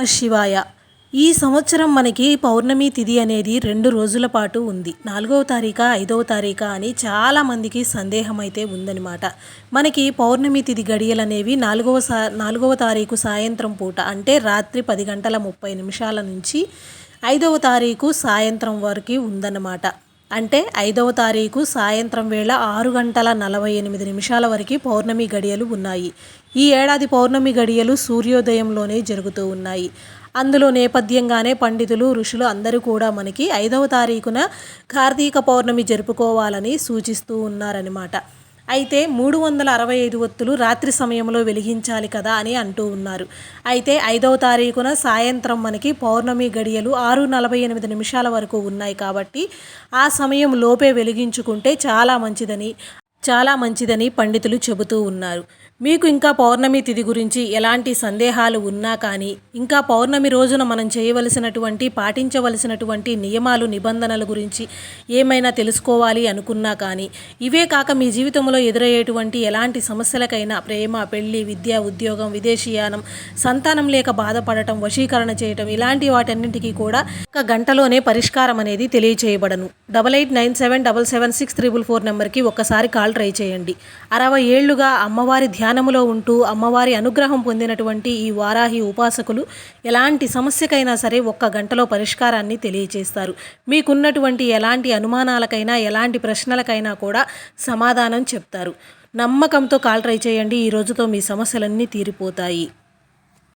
నమ శివాయ ఈ సంవత్సరం మనకి పౌర్ణమి తిథి అనేది రెండు రోజుల పాటు ఉంది. నాలుగవ తారీఖ ఐదవ తారీఖా అని చాలామందికి సందేహం అయితే ఉందన్నమాట. మనకి పౌర్ణమి తిథి గడియలు అనేవి నాలుగవ సా నాలుగవ తారీఖు సాయంత్రం పూట అంటే రాత్రి పది గంటల ముప్పై నిమిషాల నుంచి ఐదవ తారీఖు సాయంత్రం వరకు ఉందన్నమాట. అంటే ఐదవ తారీఖు సాయంత్రం వేళ ఆరు గంటల నలభై ఎనిమిది నిమిషాల వరకు పౌర్ణమి గడియలు ఉన్నాయి. ఈ ఏడాది పౌర్ణమి గడియలు సూర్యోదయంలోనే జరుగుతూ ఉన్నాయి. అందులో నేపథ్యంగానే పండితులు ఋషులు అందరూ కూడా మనకి ఐదవ తారీఖున కార్తీక పౌర్ణమి జరుపుకోవాలని సూచిస్తూ ఉన్నారనమాట అయితే మూడు వందల అరవై ఐదు ఒత్తులు రాత్రి సమయంలో వెలిగించాలి కదా అని అంటూ ఉన్నారు. అయితే ఐదవ తారీఖున సాయంత్రం మనకి పౌర్ణమి గడియలు ఆరు నలభై ఎనిమిది నిమిషాల వరకు ఉన్నాయి కాబట్టి ఆ సమయం లోపే వెలిగించుకుంటే చాలా మంచిదని చాలా మంచిదని పండితులు చెబుతూ ఉన్నారు. మీకు ఇంకా పౌర్ణమి తిథి గురించి ఎలాంటి సందేహాలు ఉన్నా కానీ ఇంకా పౌర్ణమి రోజున మనం చేయవలసినటువంటి పాటించవలసినటువంటి నియమాలు నిబంధనల గురించి ఏమైనా తెలుసుకోవాలి అనుకున్నా కానీ ఇవే కాక మీ జీవితంలో ఎదురయ్యేటువంటి ఎలాంటి సమస్యలకైనా ప్రేమ పెళ్ళి విద్య ఉద్యోగం విదేశీయానం సంతానం లేక బాధపడటం వశీకరణ చేయటం ఇలాంటి వాటన్నింటికీ కూడా ఒక గంటలోనే పరిష్కారం అనేది తెలియచేయబడను. Double eight nine seven double seven six triple four నెంబర్కి ఒక్కసారి కాల్ ట్రై చేయండి. అరవై ఏళ్ళుగా అమ్మవారి ధ్యానములో ఉంటూ అమ్మవారి అనుగ్రహం పొందినటువంటి ఈ వారాహి ఉపాసకులు ఎలాంటి సమస్యకైనా సరే ఒక్క గంటలో పరిష్కారాన్ని తెలియచేస్తారు. మీకున్నటువంటి ఎలాంటి అనుమానాలకైనా ఎలాంటి ప్రశ్నలకైనా కూడా సమాధానం చెప్తారు. నమ్మకంతో కాల్ ట్రై చేయండి. ఈ రోజుతో మీ సమస్యలన్నీ తీరిపోతాయి.